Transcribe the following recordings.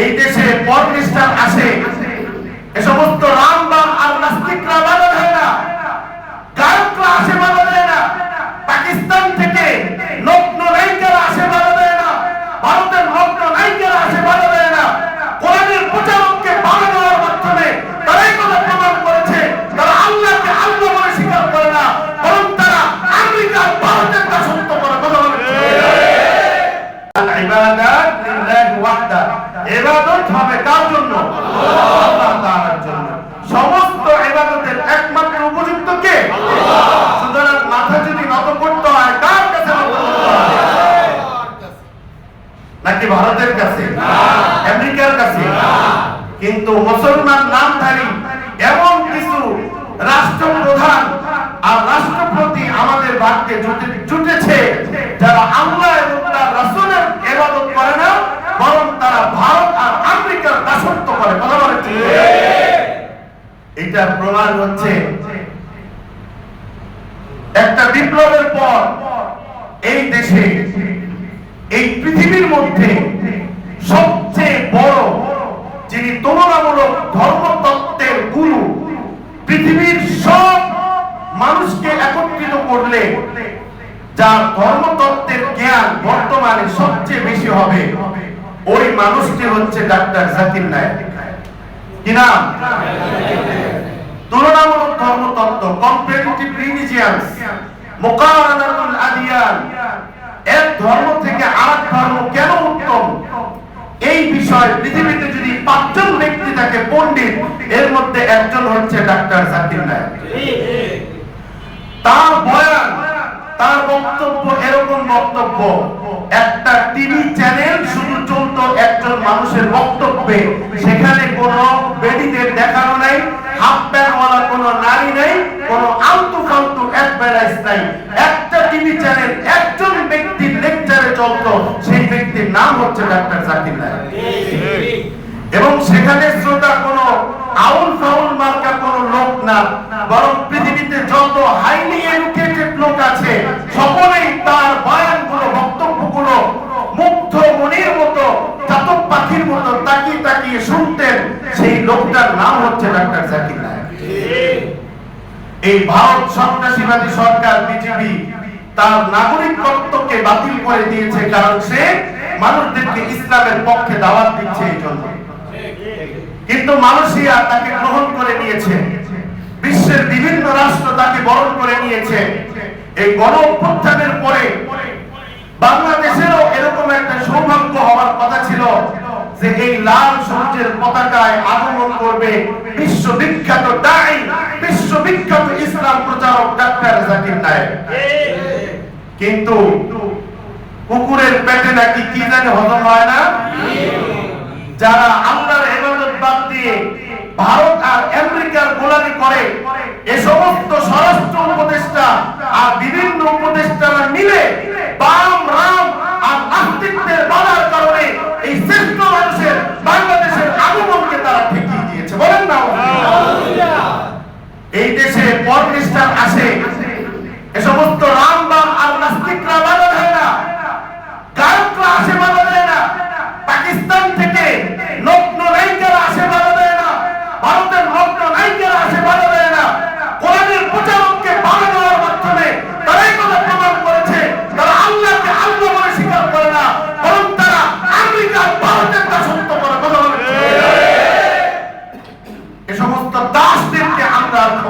এই দেশে পরনিষ্ঠান আসে এ সমস্ত রামবাম আর নাস্তিকরা বাধা দেয় না। গায়করা আসে বাধা দেয় না। পাকিস্তান থেকে নগ্ন নায়িকারা আসে বাধা দেয় না। ভারতের নগ্ন নায়িকারা আসে বাধা দেয় না। কোরআনের প্রচারককে বাধা দেওয়ার মাধ্যমে তারাই কথা প্রমাণ করেছে। তারা আল্লাহকে আল্লাহ বলে স্বীকার করে না। বরং তারা আমেরিকার ভারতের দাসত্ব করে। কথা বলে ইবাদাত লিল্লাহি ওয়াহদা ইবাদত হবে কার জন্য? আল্লাহ জন্য। সমস্ত ইবাদতের একমাত্র উপযুক্ত কে? সুতরাং মাথা যদি নত করতে হয়, কার কাছে নাকি ভারতের কাছে? আমেরিকার কাছে? কিন্তু মুসলমান নামধারী এমন কিছু রাষ্ট্রপ্রধান আর রাষ্ট্রপতি আমাদের ভাগ্যে জুটে- জুটেছে। এটার প্রমাণ হচ্ছে একটা বিপ্লবের পর এই দেশে, এই পৃথিবীর মধ্যে সবচেয়ে বড় যিনি তুলনামূলক ধর্মতত্ত্বের গুরু, পৃথিবীর সব মানুষকে একত্রিত করলে যার ধর্মতত্ত্বের জ্ঞান বর্তমানে সবচেয়ে বেশি হবে, ওই মানুষটি হচ্ছে ডাক্তার জাকির নায়ক। কি নাম? তুলনামূলক ধর্মতত্ত্ব কম্পারেটিভ রিলিজিয়ান্স মুকারানাতুল আদিয়ান, এক ধর্ম থেকে আরেক ধর্ম কেন উত্তম? এই বিষয় পৃথিবীতে যদি পাঁচজন ব্যক্তি থাকে, পণ্ডিত, এর মধ্যে একজন হচ্ছে ডাক্তার জাকির নায়ক। তার বয়ান, তার বক্তব্য এরকম বক্তব্য, একটা টিভি চ্যানেল শুধু চলতো একজন মানুষের বক্তব্যে সেখানে কোনো বেডিদের দেখানো নাই হাফ প্যান্টওয়ালা কোনো নারী নাই কোনো আলতু ফালতু অ্যাডভার্টাইজ নাই। একটা টিভি চ্যানেল একজন ব্যক্তির লেকচারে চলতো সেই ব্যক্তির নাম হচ্ছে ডাক্তার জাকির নায়ক। এবং সেখানে এই ভারত সন্ত্রাসীবাদী সরকার, বিজেপি, তার নাগরিকত্বকে বাতিল করে দিয়েছে কারণ সে মানুষদেরকে ইসলামের পক্ষে দাওয়াত দিচ্ছে এই জন্য। কিন্তু মালয়েশিয়া তাকে গ্রহণ করে নিয়েছে। বিশ্বের বিভিন্ন রাষ্ট্র তাকে বরণ করে নিয়েছে। এই গণ পরে বাংলাদেশেরও এরকম একটা সৌভাগ্য হওয়ার কথা ছিল। যে এই লাল সূর্যের পতাকায় আগমন করবে বিশ্ববিখ্যাত দাই বিশ্ববিখ্যাত ইসলাম প্রচারক ডাক্তার জাকির নায়েক। কিন্তু কুকুরের পেটে নাকি কি জানি হজম হয় না? যারা আল্লাহর ইবাদত বাদ দিয়ে ভারত আর আমেরিকার গোলামি করে আসে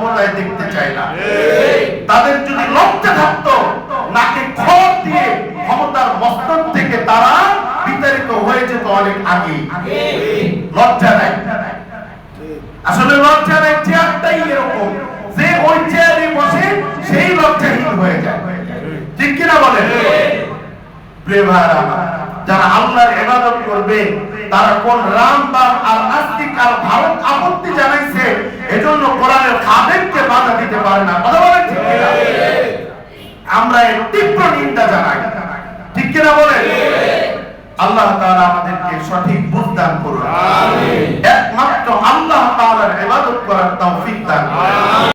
ক্ষমতায় দেখতে চাই না। তাদের যদি লজ্জা থাকতো নাকে খড় দিয়ে ক্ষমতার মস্তক থেকে তারা বিতাড়িত হয়ে যেত অনেক আগে লজ্জা নাই। আসলে লজ্জা নাই চেয়ারটাই এরকম। যে ওই চেয়ারে বসে সেই লজ্জাহীন হয়ে যায়। ঠিক কিনা বলেন? প্রিয় যারা আল্লাহর ইবাদত করবে তারা কোন রাম বাম আর নাস্তিক আর ভারত আপত্তি জানাইছে এজন্য কোরআনের খাদেমকে বাধা দিতে পারে না। কথা বলেন ঠিক কিনা? আমরা এর তীব্র নিন্দা জানাই। ঠিক কিনা বলেন? আল্লাহ তাআলা আমাদেরকে সঠিক বুঝ দান করুন। একমাত্র আল্লাহ তাআলার ইবাদত করার তৌফিক দান করুন।